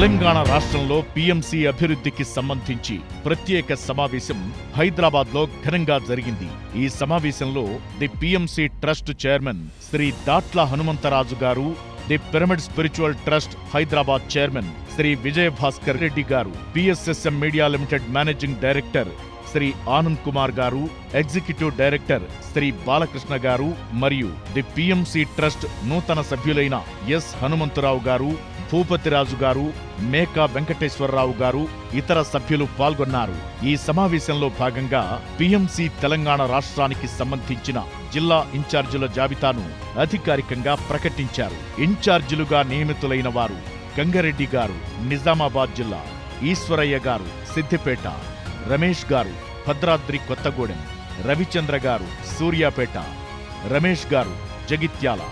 తెలంగాణ రాష్ట్రంలో పీఎంసీ అభివృద్ధికి సంబంధించి ప్రత్యేక సమావేశం హైదరాబాద్లో ఘనంగా జరిగింది. ఈ సమావేశంలో the PMC trust chairman Shri Datla Hanumantharaju గారు the pyramid spiritual trust Hyderabad chairman Shri Vijaya Bhaskar Reddy గారు PSSM media limited managing director Shri Anand Kumar గారు ఎగ్జిక్యూటివ్ డైరెక్టర్ శ్రీ బాలకృష్ణ గారు మరియు ది పిఎంసి ట్రస్ట్ నూతన సభ్యులైన ఎస్ హనుమంతరావు గారు భూపతిరాజు గారు మేకా వెంకటేశ్వరరావు గారు ఇతర సభ్యులు పాల్గొన్నారు. ఈ సమావేశంలో భాగంగా పిఎంసి తెలంగాణ రాష్ట్రానికి సంబంధించిన జిల్లా ఇన్ఛార్జీల జాబితాను అధికారికంగా ప్రకటించారు. ఇన్ఛార్జీలుగా నియమితులైన వారు గంగారెడ్డి గారు నిజామాబాద్ జిల్లా ఈశ్వరయ్య గారు సిద్దిపేట రమేష్ గారు భద్రాద్రి కొత్తగూడెం రవిచంద్ర గారు సూర్యాపేట రమేష్ గారు జగిత్యాల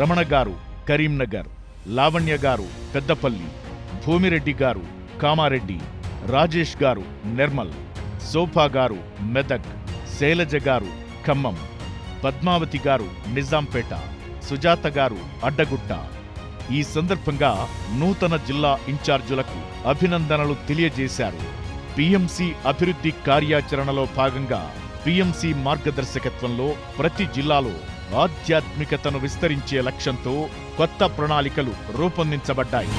రమణ గారు కరీంనగర్ లావణ్య గారు పెద్దపల్లి భూమిరెడ్డి గారు కామారెడ్డి రాజేష్ గారు నిర్మల్ సోఫా గారు మెదక్ శైలజ గారు ఖమ్మం పద్మావతి గారు నిజాంపేట సుజాత గారు అడ్డగుట్ట. ఈ సందర్భంగా నూతన జిల్లా ఇన్ఛార్జులకు అభినందనలు తెలియజేశారు. పిఎంసి అభివృద్ధి కార్యాచరణలో భాగంగా పిఎంసి మార్గదర్శకత్వంలో ప్రతి జిల్లాలో ఆధ్యాత్మికతను విస్తరించే లక్ష్యంతో కొత్త ప్రణాళికలు రూపొందించబడ్డాయి.